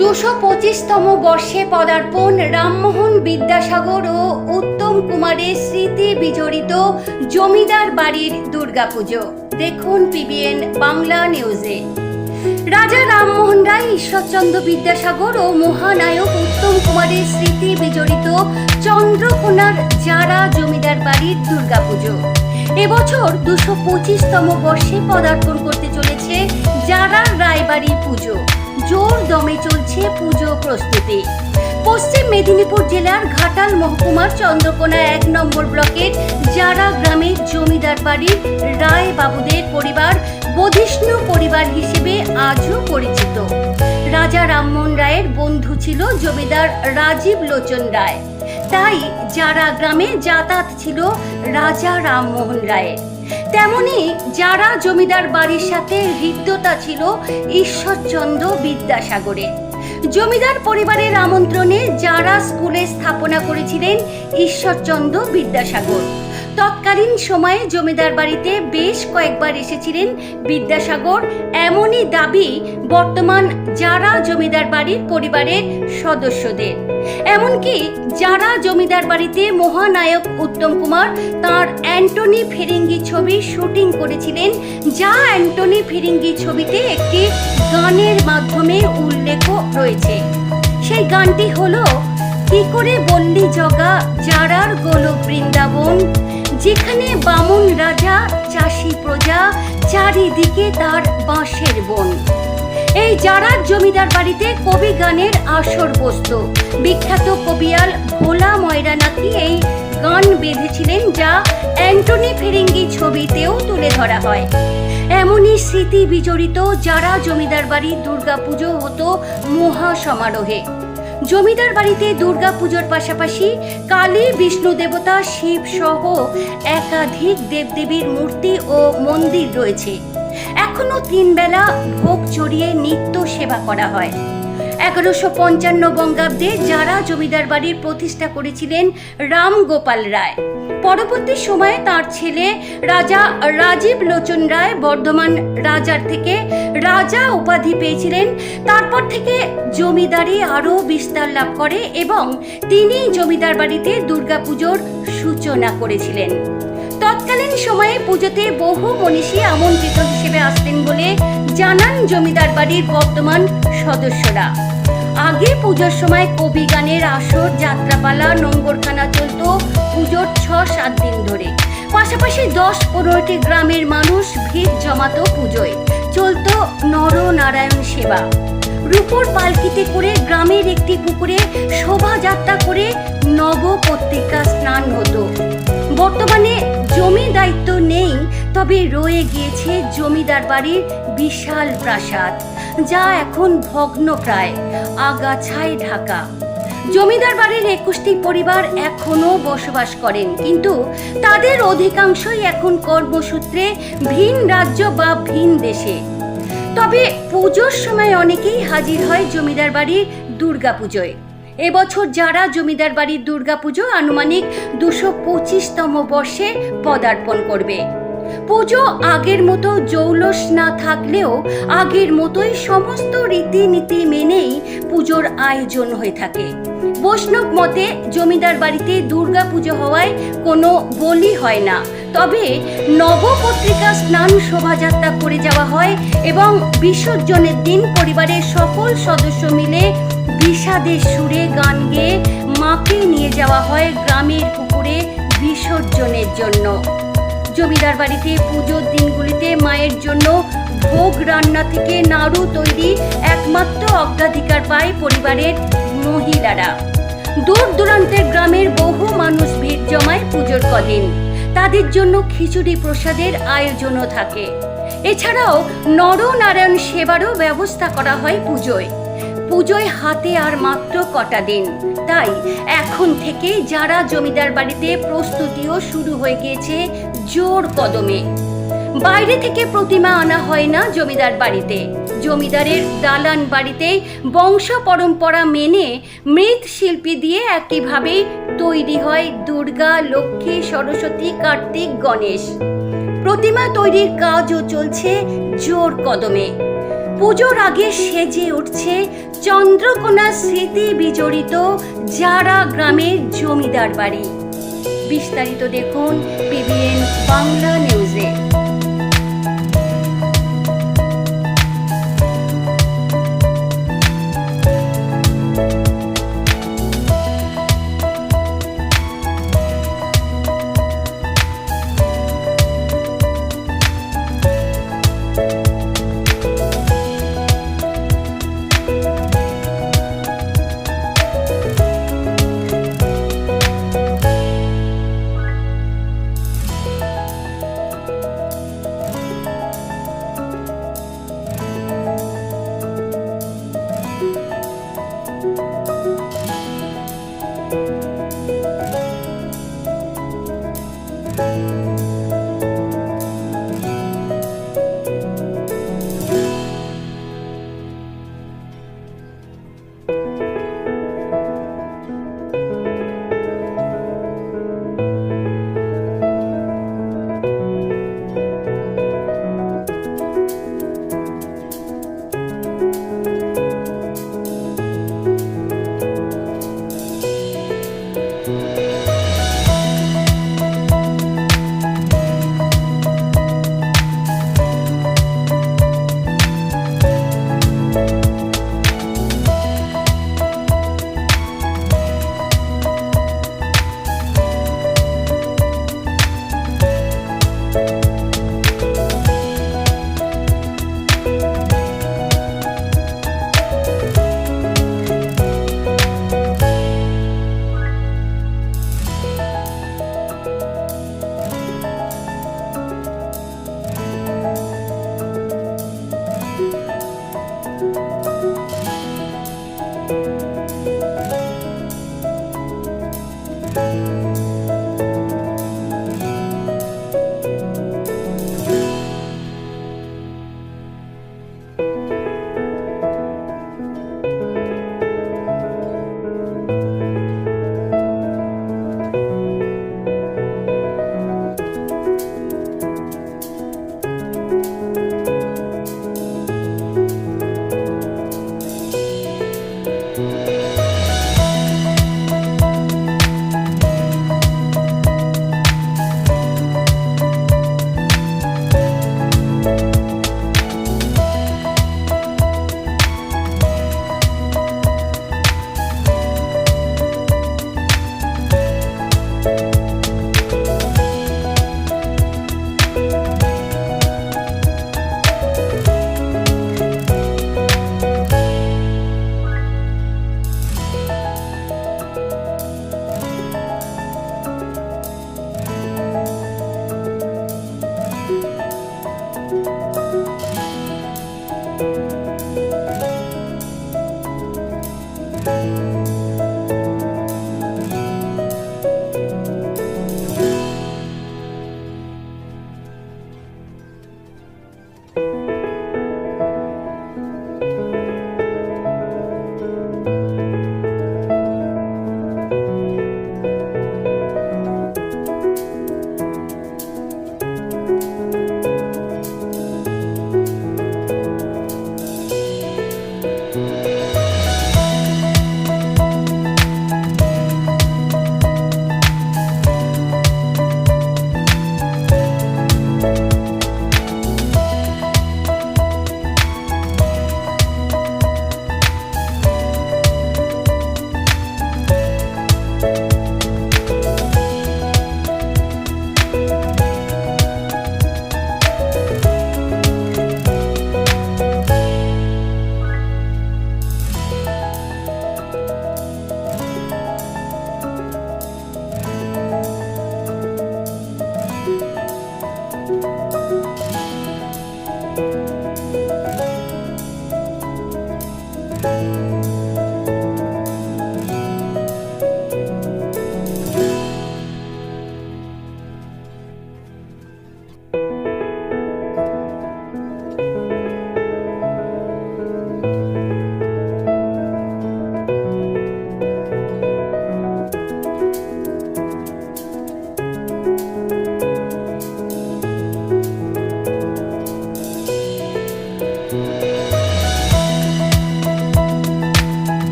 দুশো পঁচিশতম বর্ষে পদার্পণ রামমোহন বিদ্যাসাগর ও উত্তম কুমারের স্মৃতি বিজড়িত জমিদার বাড়ির দুর্গাপুজো। দেখুন পিবিএন বাংলা নিউজে। রাজা রামমোহন রায়, ঈশ্বরচন্দ্র বিদ্যাসাগর ও মহানায়ক উত্তম কুমারের স্মৃতি বিজড়িত চন্দ্রকোনার যারা জমিদার বাড়ির দুর্গাপুজো। এবছর দুশো পঁচিশতম বর্ষে পদার্পণ করতে চলেছে যারা রায়বাড়ি পুজো। জোর দমে চলছে পুজো প্রস্তুতি। পশ্চিম মেদিনীপুর জেলার ঘাটাল মহকুমার চন্দ্রকোনা এক নম্বর ব্লকের জারা গ্রামের জমিদার বাড়ির রায় বাবুদের পরিবার, বধিষ্ণু পরিবার হিসেবে আজও পরিচিত। রাজা রামমোহন রায়ের বন্ধু ছিল জমিদার রাজীব লোচন রায়। তাই যারা গ্রামে যাতায়াত ছিল রাজা রামমোহন রায়ের। তেমনি যারা জমিদার বাড়ির সাথে হৃদ্যতা ছিল ঈশ্বরচন্দ্র বিদ্যাসাগরের জমিদার পরিবারের আমন্ত্রণে যারা স্কুলে স্থাপনা করেছিলেন ঈশ্বরচন্দ্র বিদ্যাসাগর। তৎকালীন সময়ে জমিদার বাড়িতে বেশ কয়েকবার এসেছিলেন বিদ্যাসাগর। এমনই দাবি বর্তমান যারা জমিদার বাড়ির পরিবারের সদস্যদের। এমনকি যারা জমিদার বাড়িতে মহানায়ক উত্তম কুমার তার অ্যান্টনি ফিরিঙ্গি ছবির শুটিং করেছিলেন, যা অ্যান্টনি ফিরিঙ্গি ছবিতে একটি গানের মাধ্যমে উল্লেখ রয়েছে। সেই গানটি হলো, কি করে বললি জগা যারার গোলক বৃন্দাবন? যেখানে বামুন রাজা, চাষি প্রজা, চারিদিকে তার বাঁশের বন। এই যারার জমিদার বাড়িতে কবি গানের আসর বসত। বিখ্যাত কবিয়াল ভোলা ময়রা নাকি এই গান বেঁধেছিলেন যা অ্যান্টনি ফিরিঙ্গি ছবিতেও তুলে ধরা হয়। এমনই স্মৃতি বিজড়িত যারা জমিদার বাড়ি দুর্গাপুজো হতো মহা সমারোহে জমিদার বাড়িতে দুর্গা পুজোর পাশাপাশি কালী, বিষ্ণু দেবতা শিব সহ একাধিক দেবদেবীর মূর্তি ও মন্দির রয়েছে। এখনও তিন বেলা ভোগ চড়িয়ে নিত্য সেবা করা হয়। এগারোশো পঞ্চান্ন বঙ্গাব্দে যারা জমিদার বাড়ির প্রতিষ্ঠা করেছিলেন রাম গোপাল রায়। পরবর্তী সময়ে তার ছেলে রাজা রাজীব লোচন রায় বর্ধমান রাজার থেকে রাজা উপাধি পেয়েছিলেন। তারপর থেকে জমিদারি আরও বিস্তার লাভ করে এবং তিনি জমিদার বাড়িতে দুর্গাপুজোর সূচনা করেছিলেন। তৎকালীন সময়ে পুজোতে বহু মনীষী আমন্ত্রিত আসতেন বলে জানান জমিদার বাড়ির বর্তমান সদস্যরা। আগে পুজোর সময় কবি গানের আসর, যাত্রাপালা নোংরখানা চলত পুজোর ছ সাত দিন ধরে। পাশাপাশি দশ পনেরোটি গ্রামের মানুষ ভিড় জমাতো পুজোয়। চলত নরনারায়ণ সেবা। রূপোর পালকিতে করে গ্রামের একটি পুকুরে শোভাযাত্রা করে নবপত্রিকা স্নান হতো। বর্তমানে জমি দায়িত্ব নেই তবে রয়ে গিয়েছে জমিদার বাড়ির বিশাল প্রাসাদ, যা এখন ভগ্ন প্রায় আগাছায় ঢাকা। জমিদার বাড়ির একুশটি পরিবার এখনও বসবাস করেন, কিন্তু তাদের অধিকাংশই এখন কর্মসূত্রে ভিন রাজ্য বা ভিন দেশে। তবে পুজোর সময় অনেকেই হাজির হয় জমিদার বাড়ির দুর্গাপুজোয়। এবছর যারা জমিদার বাড়ির দুর্গাপুজো আনুমানিক দুশো পঁচিশতম বর্ষে পদার্পণ করবে। পুজো আগের মতো জৌলস না থাকলেও আগের মতোই সমস্ত রীতিনীতি মেনেই পুজোর আয়োজন হয়ে থাকে। বৈষ্ণব মতে জমিদার বাড়িতে দুর্গা পুজো হওয়ায় কোনো বলি হয় না। তবে নবপত্রিকা স্নান শোভাযাত্রা করে যাওয়া হয় এবং বিসর্জনের দিন পরিবারের সকল সদস্য মিলে বিষাদের সুরে গান গেয়ে মাকে নিয়ে যাওয়া হয় গ্রামের পুকুরে বিসর্জনের জন্য। জমিদার বাড়িতে পুজোর দিনগুলিতে মায়ের জন্য ভোগ রান্না থেকে নাড়ু তৈরি একমাত্র অগ্রাধিকার পায় পরিবারের মহিলারা। দূর দূরান্তের গ্রামের বহু মানুষ ভিড় জমায় পুজোর কদিন। তাদের জন্য খিচুড়ি প্রসাদের আয়োজনও থাকে। এছাড়াও নরনারায়ণ সেবারও ব্যবস্থা করা হয় পুজোয়। পুজোয় হাতে আর মাত্র কটা দিন। তাই এখন থেকে যারা জমিদার বাড়িতে প্রস্তুতিও শুরু হয়ে গিয়েছে জোর কদমে। বাইরে থেকে প্রতিমা আনা হয় না জমিদার বাড়িতে। জমিদারের দালান বাড়িতে বংশ পরম্পরা মেনে মৃৎ শিল্পী দিয়ে একইভাবে তৈরি হয় দুর্গা, লক্ষ্মী, সরস্বতী, কার্তিক, গণেশ। প্রতিমা তৈরির কাজও চলছে জোর কদমে। পুজোর আগে সেজে উঠছে চন্দ্রকোনা স্মৃতি বিজড়িত যারা গ্রামের জমিদার বাড়ি। বিস্তারিত দেখুন পিবিএন বাংলা নিউজে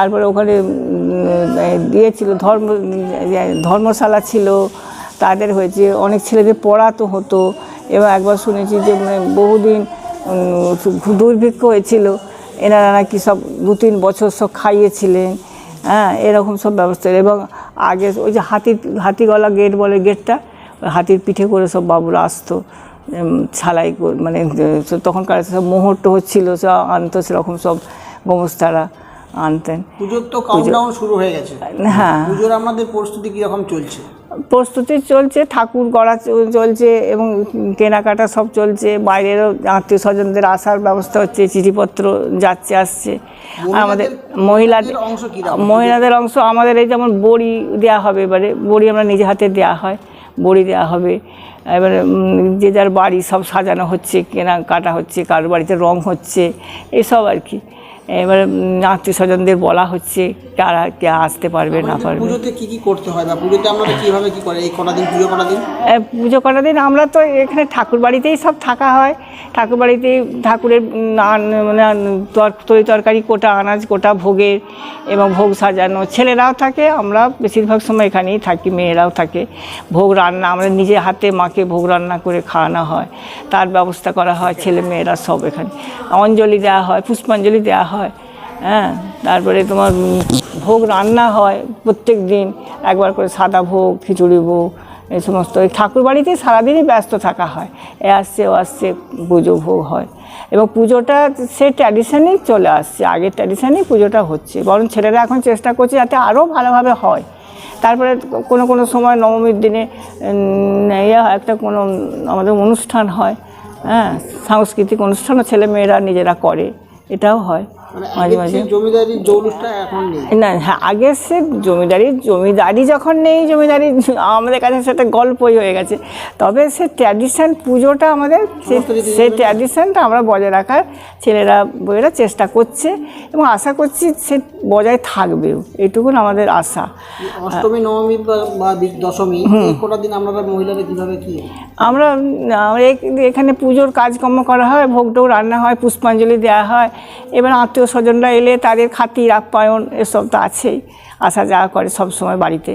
তারপরে ওখানে দিয়েছিল ধর্ম ধর্মশালা ছিল, তাদের হয়েছে, অনেক ছেলেদের পড়াতো হতো। এবং একবার শুনেছি যে মানে বহুদিন দুর্ভিক্ষ হয়েছিল। এনারা নাকি সব দু তিন বছর সব খাইয়েছিলেন হ্যাঁ এরকম সব ব্যবস্থা। এবং আগে ওই যে হাতির হাতিগলা গেট বলে গেটটা হাতির পিঠে করে সব বাবুরা আসতো ছালাই মানে তখনকার সব মোহর টোহর ছিল সব আনতো, সেরকম সব গোমস্তারা আনতেন। পুজোর তো কাউন্টডাউন শুরু হয়ে গেছে। হ্যাঁ। পুজোর আপনাদের প্রস্তুতি কীরকম চলছে? প্রস্তুতি চলছে ঠাকুর গড়া চলছে এবং কেনাকাটা সব চলছে বাইরেরও আত্মীয় স্বজনদের আসার ব্যবস্থা হচ্ছে চিঠিপত্র যাচ্ছে আসছে। আর আমাদের মহিলাদের অংশ মহিলাদের অংশ আমাদের এই যেমন বড়ি দেওয়া হবে এবারে বড়ি আমরা নিজে হাতে দেওয়া হয় বড়ি দেওয়া হবে। এবারে যে যার বাড়ি সব সাজানো হচ্ছে কেনাকাটা হচ্ছে কারোর বাড়িতে রং হচ্ছে এসব আর কি। এবারে আত্মীয় স্বজনদের বলা হচ্ছে কারা কে আসতে পারবে না পারবে। পুজোতে কি কি করতে হয় বা পুজোতে আপনারা কীভাবে কি করে? এই কটা দিন পুজো কটা দিন? পুজো করার দিন আমরা তো এখানে ঠাকুর বাড়িতেই সব থাকা হয়। ঠাকুর বাড়িতেই ঠাকুরের মানে তর- তরি তরকারি কোটা আনাজ কোটা ভোগের এবং ভোগ সাজানো। ছেলেরাও থাকে আমরা বেশিরভাগ সময় এখানেই থাকি মেয়েরাও থাকে। ভোগ রান্না আমরা নিজে হাতে মাকে ভোগ রান্না করে খাওয়ানো হয়। তার ব্যবস্থা করা হয় ছেলে মেয়েরা সব এখানে। অঞ্জলি দেওয়া হয় পুষ্পাঞ্জলি দেওয়া হয়। হ্যাঁ তারপরে তোমার ভোগ রান্না হয় প্রত্যেক দিন। একবার করে সাদা ভোগ খিচুড়ি ভোগ এই সমস্ত। এই ঠাকুর বাড়িতেই সারাদিনই ব্যস্ত থাকা হয়। এ আসছে ও আসছে পুজো ভোগ হয়। এবং পুজোটা সে ট্র্যাডিশনেই চলে আসছে। আগের ট্র্যাডিশনেই পুজোটা হচ্ছে। বরং ছেলেরা এখন চেষ্টা করছে যাতে আরও ভালোভাবে হয়। তারপরে কোনো কোনো সময় নবমীর দিনে ইয়ে হয়, একটা কোনো আমাদের অনুষ্ঠান হয় হ্যাঁ? সাংস্কৃতিক অনুষ্ঠানও ছেলে মেয়েরা নিজেরা করে। এটাও হয়। মাঝে মাঝে। জমিদারির জৌলুসটা এখন নেই। না হ্যাঁ আগে সে জমিদারি জমিদারি যখন নেই জমিদারি আমাদের কাছে সেটা গল্পই হয়ে গেছে। তবে সে ট্র্যাডিশন পুজোটা আমাদের সে- সেই ট্র্যাডিশনটা আমরা বজায় রাখার ছেলেরা বইয়েরা চেষ্টা করছে এবং আশা করছি সে বজায় থাকবেও। এটুকুন আমাদের আশা। অষ্টমী নবমী বা- দশমী কটা দিন আপনারা মহিলারা কীভাবে কি? আমরা আমরা এখানে পুজোর কাজকর্ম করা হয় ভোগ টোগ রান্না হয় পুষ্পাঞ্জলি দেওয়া হয়। এবার আত্মীয় স্বজনরা এলে তাদের খাতির আপ্যায়ন এসব তো আছেই। আসা যাওয়া করে সব সময় বাড়িতে।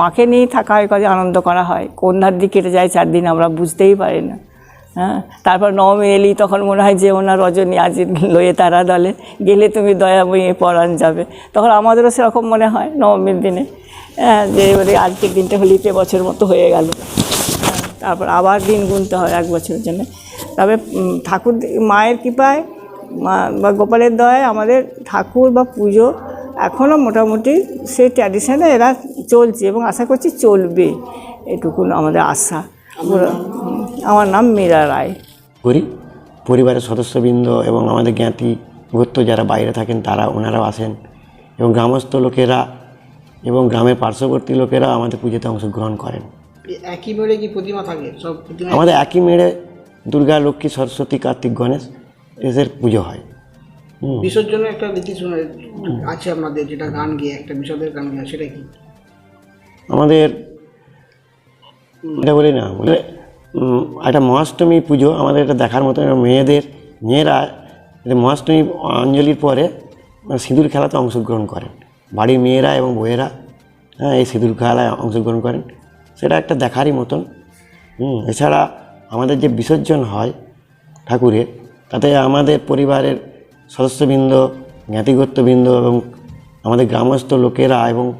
মাকে নিয়েই থাকা হয় কাজে আনন্দ করা হয়। কোন ধার দিয়ে কেটে যায় চার দিন আমরা বুঝতেই পারি না। হ্যাঁ? তারপর নবমী এলি, তখন মনে হয় যে ওনার রজনী আজ লয়ে তারা দলে। গেলে তুমি দয়াময়ী পরাণ যাবে। তখন আমাদেরও সেরকম মনে হয় নবমীর দিনে। হ্যাঁ যে এবারে আজকের দিনটা হলিতে বছর মতো হয়ে গেল। তারপর আবার দিন গুনতে হয় এক বছরের জন্য। তবে ঠাকুর, মায়ের কৃপায় বা গোপালের দয়ায় আমাদের ঠাকুর বা পুজো এখনও মোটামুটি সেই ট্র্যাডিশনে এরা চলছে এবং আশা করছি চলবে। এটুকুন আমাদের আশা। আমার নাম? মীরা রায়। করি। পরিবারের সদস্যবৃন্দ এবং আমাদের জ্ঞাতি ভূত্য যারা বাইরে থাকেন তারা ওনারাও আসেন এবং গ্রামস্থ লোকেরা এবং গ্রামের পার্শ্ববর্তী লোকেরা আমাদের পুজোতে অংশগ্রহণ করেন। একই মেরে কি প্রতিমা থাকে? সব আমাদের একই মেড়ে দুর্গা লক্ষ্মী সরস্বতী কার্তিক গণেশ এদের পুজো হয়। বিসর্জনের একটা রীতি শুনে আছে আপনাদের যেটা গান গিয়ে একটা বিসর্জনের গান গিয়ে সেটা কি? আমাদের এটা বলি না বলে একটা মহাষ্টমী পুজো আমাদের এটা দেখার মতো মেয়েদের মেয়েরা মহাষ্টমী অঞ্জলির পরে মানে সিঁদুর খেলাতে অংশগ্রহণ করেন। বাড়ির মেয়েরা এবং বউয়েরা হ্যাঁ এই সিঁদুর খেলায় অংশগ্রহণ করেন। সেটা একটা দেখারই মতন হুম, এছাড়া আমাদের যে বিসর্জন হয় ঠাকুরের তাতে আমাদের পরিবারের সদস্যবৃন্দ জ্ঞাতিগত্যবৃন্দ এবং আমাদের গ্রামস্থ লোকেরা এবং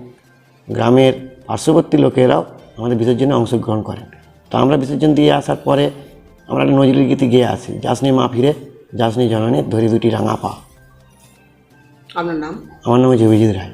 গ্রামের পার্শ্ববর্তী লোকেরাও আমাদের বিসর্জনে অংশগ্রহণ করেন। তো আমরা বিসর্জন দিয়ে আসার পরে আমরা একটা নজরুল গীতি গেয়ে আসি যাসনি মা ফিরে যাসনি জননী ধরি দুটি রাঙা পা। আপনার নাম? আমার নাম হচ্ছে অভিজিৎ রায়।